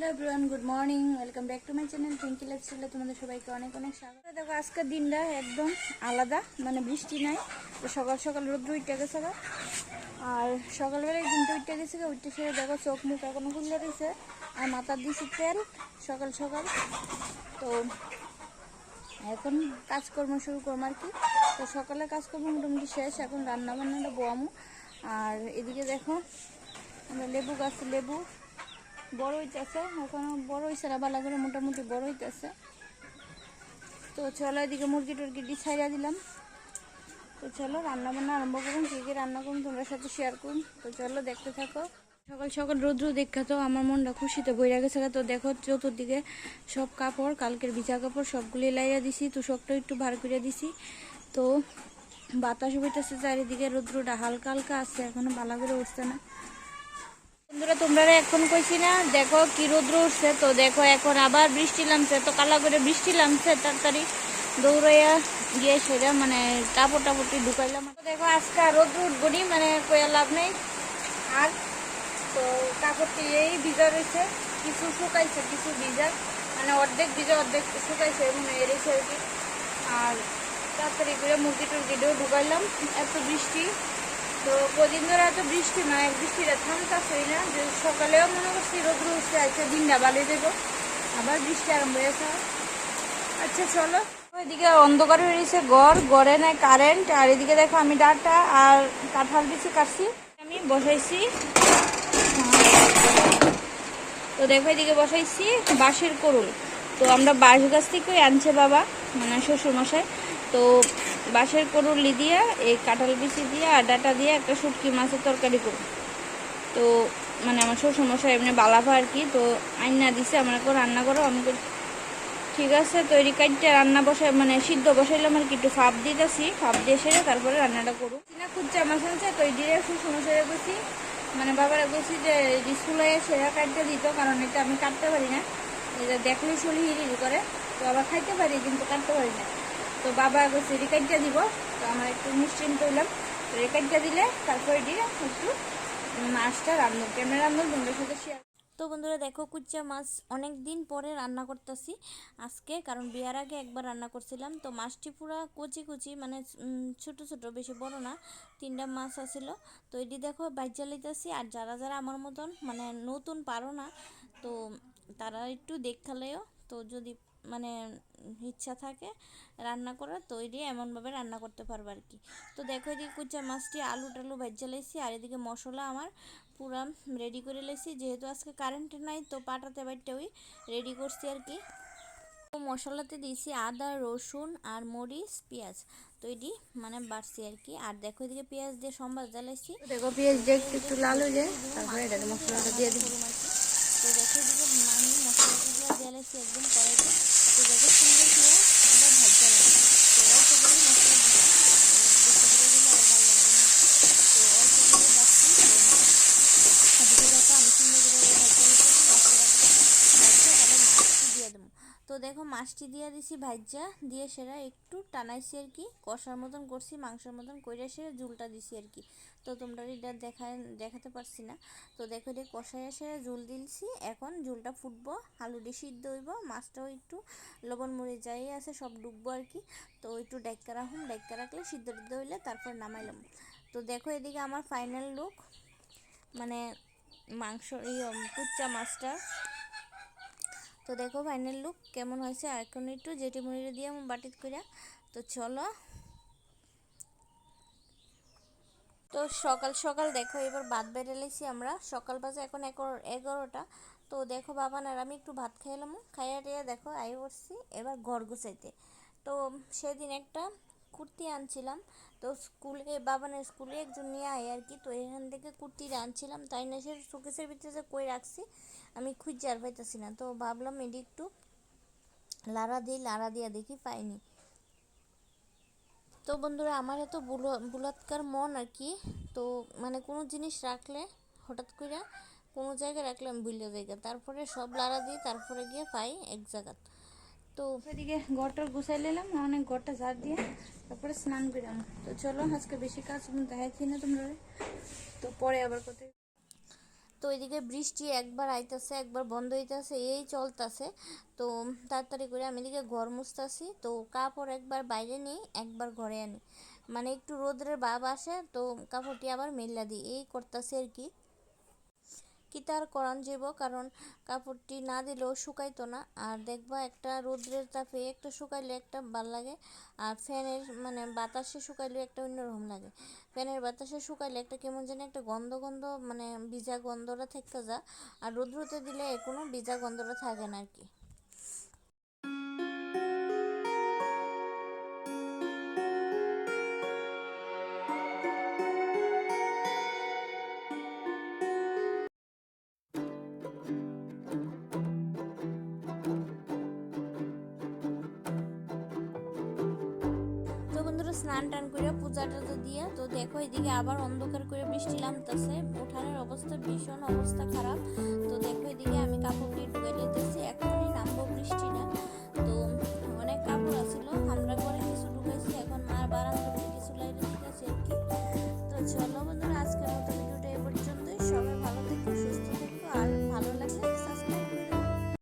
Hello everyone good morning welcome back to my channel thank you লাইফস্টাইলে তোমাদের সবাইকে অনেক অনেক স্বাগত। দেখো, আজকের দিনটা একদম আলাদা মানে বৃষ্টি নাই। তো সকাল সকাল রোদ্র উঠতে গেছে। আর সকালবেলায় ঘুমতে উঠতে গেছে উঠতে সেরে দেখো চোখ মুখ এখনও খুললে রয়েছে আর মাথার দিয়েছি তেল সকাল সকাল। তো এখন কাজকর্ম শুরু করব আর কি। তো সকালে কাজকর্ম মোটামুটি শেষ, এখন রান্না বান্নাটা বোয়ামু। আর এদিকে দেখো, আমরা লেবু গাছ লেবু বড় হইতেছে, এখনও বড় হয়েছে না, বালা করে মোটামুটি বড় হইতেছে। তো চলো এদিকে মুরগি টুরগি দিয়ে ছাইড়া দিলাম। তো চলো রান্না বান্না আরম্ভ করুন, কী কী রান্না করুন, তোমরা সাথে শেয়ার করুন। তো চলো দেখতে থাকো। সকাল সকাল রৌদ্র দেখা তো আমার মনটা খুশিতে বইরা গেছে তো দেখো চতুর্দিকে সব কাপড়, কালকের ভিজা কাপড় সবগুলি লাইয়া দিছি, তো সবটা একটু ভার করে দিছি। তো বাতাস বইতেছে চারিদিকে, রৌদ্রটা হালকা হালকা আছে, এখনও ভালো করে উঠছে না। বন্ধুরা তোমরা এখন কইছি না, দেখো কি রৌদ্র উঠছে। তো দেখো এখন আবার বৃষ্টি নামছে, তো কালা করে বৃষ্টি নামছে তাড়াতাড়ি। দৌড়াইয়া গিয়ে সেটা মানে কাপড় টাপড়টি ঢুকাইলাম। দেখো, আজকে আর রৌদ্র উঠবনি মানে কইয়া লাভ নেই। আর তো কাপড়টি এই ভিজা রয়েছে কিছু শুকাইছে, কিছু ভিজা। মানে অর্ধেক ভিজা, অর্ধেক শুকাইছে এবং এড়েছে আর কি। আর তাড়াতাড়ি করে মুরগি টুরগিটাও ঢুকাইলাম, এত বৃষ্টি। তো কদিন ধরে এত বৃষ্টি না এক বৃষ্টিটা থামতাছেই না। যে সকালেও মনে করছি রোদ্র উঠছে আচ্ছা দিনটা বালিয়ে দেবো। আবার বৃষ্টি আরম্ভ হয়েছে। আচ্ছা চলো। এদিকে অন্ধকার হয়ে গেছে গড় গড়ে নাই কারেন্ট আর এদিকে দেখো আমি ডাটা আর কাঁঠাল বিছি কাটছি। আমি বসাইছি। তো দেখো এদিকে বসাইছি, বাঁশের করুল তো আমরা বাঁশ গাছ থেকেই আনছে বাবা মানে শ্বশুর মশাই তো বাঁশের করুলি দিয়ে, এই কাঁঠাল বিচি দিয়ে, আর ডাটা দিয়ে একটা শুটকি মাছের তরকারি করব। তো মানে আমার শ্বশুর মশাই এমনি বালাফা আর কি, তো আইনা দিছে, আমার এখন রান্না করো। আমি ঠিক আছে, তৈরি কাটতে রান্না বসাই মানে সিদ্ধ বসাইলাম আর কি, একটু ফাপ দিতেছি, ফাপ দিয়ে সেরে তারপরে রান্নাটা করব। না খুঁজছে আমার শুনছে তো দিয়ে শ্বশুর মশাই গেছি মানে বাবার বলছি যে স্কুলে সেরা কাটতে দিত, কারণ এটা আমি কাটতে পারি না। এটা দেখলে চলি হিরি করে, তো আবার খাইতে পারি, কিন্তু কাটতে পারি না। তো বাবা বলছে রেকাইটটা দিব। তো আমরা একটু নিশ্চিন্ত হইলাম তো রেকাইটটা দিলে তারপরে দিয়ে একটু মাছটা রান্না কেমন রান্না বন্ধুর সাথে শেয়ার তো বন্ধুরা দেখো কুচ্চা মাছ অনেক দিন পরে রান্না করতেছি আজকে, কারণ বিয়ার আগে একবার রান্না করছিলাম। তো মাছটি পুরা কুচি কুচি মানে ছোট ছোট, বেশি বড় না, তিনটা মাছ আছিল। তো এটি দেখো বাইজা লইতেছি আর যারা যারা আমার মতন মানে নতুন পারো না, তো তারা একটু দেখালেও, তো যদি মানে ইচ্ছা থাকে রান্না করার তো এটি এমনভাবে রান্না করতে পারব আর কি। তো দেখো এদিকে কুচা মাছটি আলু টালু ভেজা লাইছি আর এদিকে মশলা আমার পুরা রেডি করে লেছি। যেহেতু আজকে কারেন্ট নাই তো পাটাতে বাইরটা ওই রেডি করছি আর কি। তো মশলাতে দিয়েছি আদা রসুন আর মরিচ পেঁয়াজ। তো এটি মানে বাড়ছি আর কি। আর দেখো এদিকে পেঁয়াজ দিয়ে সম্বাদ জ্বালাইছি। দেখো পেঁয়াজ দিয়ে একটু লাল হয়ে যায় তারপরে এটাতে মশলাটা দিয়ে দিই। তো দেখো জ্বালাইছি একদম কড়াইতে তো দেখো সুন্দর করে এটা ভাজ জ্বালাইছি তো অল্প করে মশলা দিচ্ছি বেশি করে দিলে আর ভালো লাগবে না তো অল্প করে বাড়ছি তো এদিকে দেখো আমি সুন্দর করে ভাজ জ্বালাইছি মশলাটা ভাজছে তারপর মাছটি দিয়ে দেবো তো দেখো মাছটি দিয়ে দিছি ভাজ্যা দিয়ে সেরা একটু টানাইছি আর কি। কষার মতন করছি, মাংসের মতন কইরা সেরা ঝুলটা দিছি আর কি। তো তোমরা এটা দেখায়, দেখাতে পারছি না। তো দেখো এটা কষাইয়া সেরা ঝুল দিলছি। এখন ঝুলটা ফুটবো, আলুটি সিদ্ধ হইব, মাছটাও একটু লবণ মরে যাই আছে সব ডুববো আর কি। তো একটু ডাইকা রাখুন ডাইকা রাখলে সিদ্ধ টিদ্ধ হইলে তারপর নামাইলাম তো দেখো এদিকে আমার ফাইনাল লুক মানে মাংস ইয়ে কুচ্চা মাছটা। তো দেখো ফাইনাল লুক কেমন হয়েছে? আর এখন একটু জেটি মুড়িরে দিয়ে আমি বাটিত করে তো চলো। তো সকাল সকাল দেখো, এবার ভাত বেড়ে লেছি আমরা। সকাল বাজে এখন এগারো, এগারোটা। তো দেখো বাবা আর আমি একটু ভাত খাইলাম। খাইয়া টিয়া দেখো আই করছি এবার ঘর গুছাইতে। তো সেদিন একটা কুর্তি আনছিলাম। তো স্কুলে, বাবানের স্কুলে একজন নিয়ে আয় আর কি। তো এখান থেকে কুর্তিটা আনছিলাম। তাই না, সে শোকেসের ভিতরে যে কই রাখছি, আমি খুঁজে আর পাইতেছি না। তো ভাবলাম এটি একটু লাড়া দিই, লাড়া দিয়া দেখি পাইনি। তো বন্ধুরা, আমার এত বুলো- বুলাৎকার মন আর কি। তো মানে কোনো জিনিস রাখলে, হঠাৎ করে কোনো জায়গায় রাখলে আমি ভুলে যাই গা। তারপরে সব লাড়া দিই, তারপরে গিয়ে পাই এক জায়গাত। তো এদিকে ঘরটা গুছাই নিলাম, অনেক ঘরটা ঝাড় দিয়ে তারপরে স্নান করলাম। তো চলো, আজকে বেশি কাজ দেখাচ্ছি না তোমরা। তো পরে আবার কোথায় তো ওইদিকে বৃষ্টি একবার আইতাছে, একবার বন্ধ হইতাছে, এই চলতাছে। তো তাড়াতাড়ি করে আমি এদিকে ঘর মুছতাছি। তো কাপড় একবার বাইরে নিই একবার ঘরে আনি। মানে একটু রোদ্রের ভাব আসে, তো কাপড়টি আবার মেলা দিই। এই করতেছে আর কি। কি তার করান যাব কারণ কাপড়টি না দিলেও শুকাইতো না। আর দেখবা একটা রোদ্রের তাপে একটা শুকাইলে একটা ভালো লাগে, আর ফ্যানের মানে বাতাসে শুকাইলে একটা অন্যরকম লাগে। ফ্যানের বাতাসে শুকাইলে একটা কেমন যেন একটা গন্ধ গন্ধ মানে ভিজা গন্ধটা থেকে যা আর রোদ্রতে দিলে কোনো ভিজা গন্ধটা থাকে না আর কি। একটু স্নান টান করে পূজা টুজা দিয়ে, তো দেখো এদিকে আবার অন্ধকার করে বৃষ্টি নামতেছে। উঠানের অবস্থা ভীষণ, অবস্থা খারাপ। তো দেখো এদিকে আমি কাপড় দিয়ে ঢুকে নিতেছি এখনই নামবো বৃষ্টিটা তো